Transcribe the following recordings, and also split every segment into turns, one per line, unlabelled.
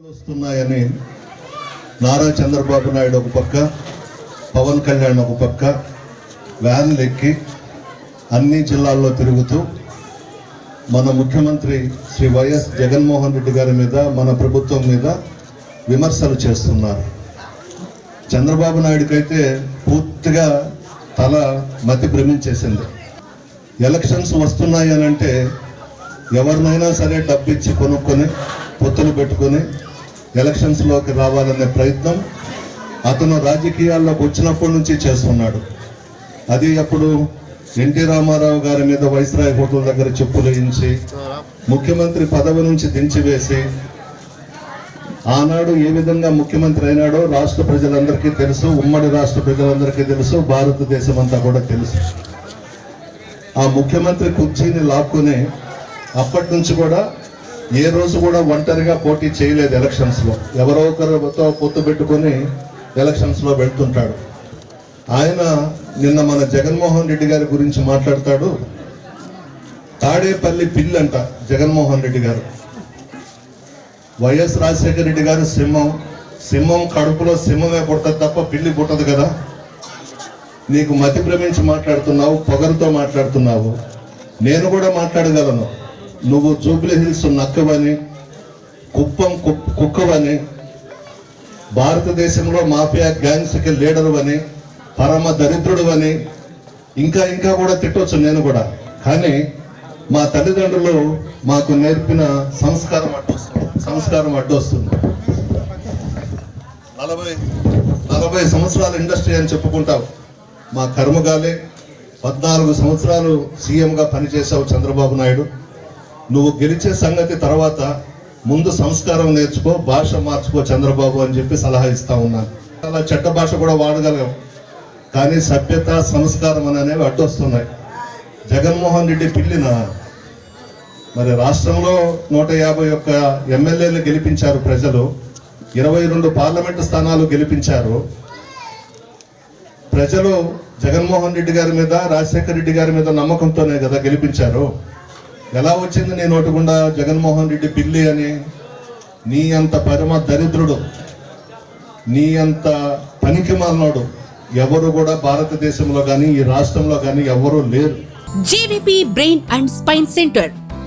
వస్తున్నాయని నారా చంద్రబాబు నాయుడు ఒక పక్క పవన్ కళ్యాణ్ ఒక పక్క వ్యాన్లు ఎక్కి అన్ని జిల్లాల్లో తిరుగుతూ మన ముఖ్యమంత్రి శ్రీ వైఎస్ జగన్మోహన్ రెడ్డి గారి మీద మన ప్రభుత్వం మీద విమర్శలు చేస్తున్నారు. చంద్రబాబు నాయుడుకైతే పూర్తిగా తల మతి భ్రమించేసింది. ఎలక్షన్స్ వస్తున్నాయి అని అంటే ఎవరినైనా సరే డబ్బిచ్చి కొనుక్కొని పొత్తులు పెట్టుకొని ఎలక్షన్స్లోకి రావాలనే ప్రయత్నం అతను రాజకీయాల్లోకి వచ్చినప్పటి నుంచి చేస్తున్నాడు. అది అప్పుడు ఎన్టీ రామారావు గారి మీద వైస్రాయ్ హోటల్ దగ్గర చెప్పులు వేయించి ముఖ్యమంత్రి పదవి నుంచి దించివేసి ఆనాడు ఏ విధంగా ముఖ్యమంత్రి అయినాడో రాష్ట్ర ప్రజలందరికీ తెలుసు ఉమ్మడి రాష్ట్ర ప్రజలందరికీ తెలుసు భారతదేశం అంతా కూడా తెలుసు. ఆ ముఖ్యమంత్రి కుర్చీని లాక్కుని అప్పటి నుంచి కూడా ఏ రోజు కూడా ఒంటరిగా పోటీ చేయలేదు ఎలక్షన్స్లో ఎవరో ఒకరితో పొత్తు పెట్టుకొని ఎలక్షన్స్లో వెళ్తుంటాడు. ఆయన నిన్న మన జగన్మోహన్ రెడ్డి గారి గురించి మాట్లాడతాడు. తాడేపల్లి పిల్లంట జగన్మోహన్ రెడ్డి గారు. వైఎస్ రాజశేఖర రెడ్డి గారు సింహం. సింహం కడుపులో సింహమే పుట్టదు తప్ప పిల్లి పుట్టదు కదా. నీకు మతి భ్రమించి మాట్లాడుతున్నావు పొగరుతో మాట్లాడుతున్నావు. నేను కూడా మాట్లాడగలను. నువ్వు జూబ్లీ హిల్స్ నక్కవని కుప్పం కుక్కవని భారతదేశంలో మాఫియా గ్యాంగ్స్కి లీడరు అని పరమ దరిద్రుడు అని ఇంకా ఇంకా కూడా తిట్టవచ్చు నేను కూడా. కానీ మా తల్లిదండ్రులు మాకు నేర్పిన సంస్కారం అడ్డొస్తుంది సంస్కారం అడ్డొస్తుంది నలభై నలభై సంవత్సరాల ఇండస్ట్రీ అని చెప్పుకుంటావు మా కర్మగాలే పద్నాలుగు సంవత్సరాలు సీఎంగా పనిచేశావు చంద్రబాబు నాయుడు. నువ్వు గెలిచే సంగతి తర్వాత ముందు సంస్కారం నేర్చుకో భాష మార్చుకో చంద్రబాబు అని చెప్పి సలహా ఇస్తా ఉన్నాను. అలా చెడ్డ భాష కూడా వాడగలం కానీ సభ్యత సంస్కారం అని అనేవి అడ్డొస్తున్నాయి. జగన్మోహన్ రెడ్డి పిల్లిన మరి రాష్ట్రంలో నూట యాభై ఒక్క ఎమ్మెల్యేలు గెలిపించారు ప్రజలు ఇరవై రెండు పార్లమెంటు స్థానాలు గెలిపించారు. ప్రజలు జగన్మోహన్ రెడ్డి గారి మీద రాజశేఖర రెడ్డి గారి మీద నమ్మకంతోనే కదా గెలిపించారు. ఎలా వచ్చింది నేను నోటి గుండా జగన్మోహన్ రెడ్డి పిల్లి అని? నీ అంత పరమ దరిద్రుడు నీ అంత పనికి మాలినోడు ఎవరు కూడా భారతదేశంలో కానీ ఈ రాష్ట్రంలో కానీ ఎవరు లేరు.
JVP brain and spine centre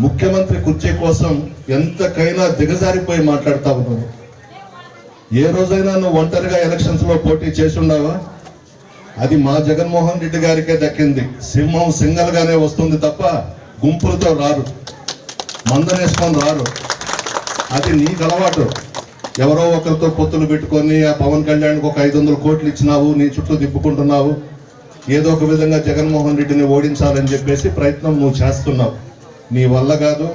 ముఖ్యమంత్రి కుర్చీ కోసం ఎంతకైనా దిగజారిపోయి మాట్లాడుతూ ఉన్నావు ఏ రోజైనా నువ్వు ఒంటరిగా ఎలక్షన్స్లో పోటీ చేసిండావా? అది మా జగన్మోహన్ రెడ్డి గారికే దక్కింది. సింహం సింగల్గానే వస్తుంది తప్ప గుంపులతో రారు. మందనేసుకొని రారు. అది నీకు అలవాటు. ఎవరో ఒకరితో పొత్తులు పెట్టుకొని ఆ పవన్ కళ్యాణ్కి ఒక ఐదు వందల కోట్లు ఇచ్చినావు నీ చుట్టూ తిప్పుకుంటున్నావు. ఏదో ఒక విధంగా జగన్మోహన్ రెడ్డిని ఓడించాలని చెప్పేసి ప్రయత్నం నువ్వు చేస్తున్నావు. నీ వల్ల కాదు.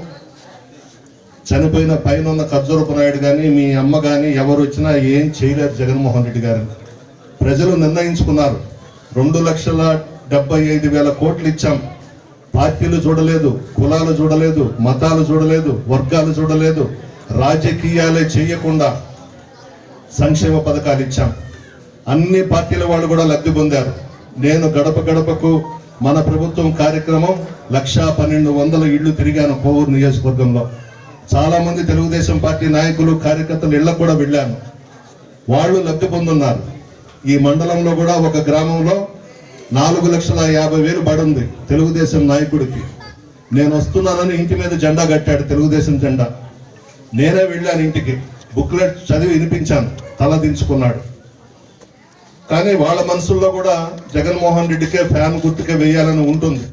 చనిపోయిన పైన ఉన్న ఖర్జూరపు నాయుడు కానీ మీ అమ్మ కానీ ఎవరు వచ్చినా ఏం చేయలేరు జగన్మోహన్ రెడ్డి గారు. ప్రజలు నిర్ణయించుకున్నారు. రెండు లక్షల డెబ్బై ఐదు వేల కోట్లు ఇచ్చాం. పార్టీలు చూడలేదు కులాలు చూడలేదు మతాలు చూడలేదు వర్గాలు చూడలేదు. రాజకీయాలే చేయకుండా సంక్షేమ పథకాలు ఇచ్చాం. అన్ని పార్టీల వాళ్ళు కూడా లబ్ధి పొందారు. నేను గడప గడపకు మన ప్రభుత్వం కార్యక్రమం లక్షా పన్నెండు వందల ఇళ్ళు తిరిగాను కోవూరు నియోజకవర్గంలో. చాలామంది తెలుగుదేశం పార్టీ నాయకులు కార్యకర్తలు ఇళ్ళకు కూడా వెళ్ళాను. వాళ్ళు లబ్ధి పొందున్నారు. ఈ మండలంలో కూడా ఒక గ్రామంలో నాలుగు లక్షల యాభై వేలు పడుంది తెలుగుదేశం నాయకుడికి. నేను వస్తున్నానని ఇంటి మీద జెండా కట్టాడు తెలుగుదేశం జెండా. నేనే వెళ్ళాను ఇంటికి. బుక్లెట్ చదివి వినిపించాను. తల దించుకున్నాడు. కానీ వాళ్ళ మనసుల్లో కూడా జగన్మోహన్ రెడ్డికే ఫ్యాన్ గుర్తుకే వేయాలని ఉంటుంది.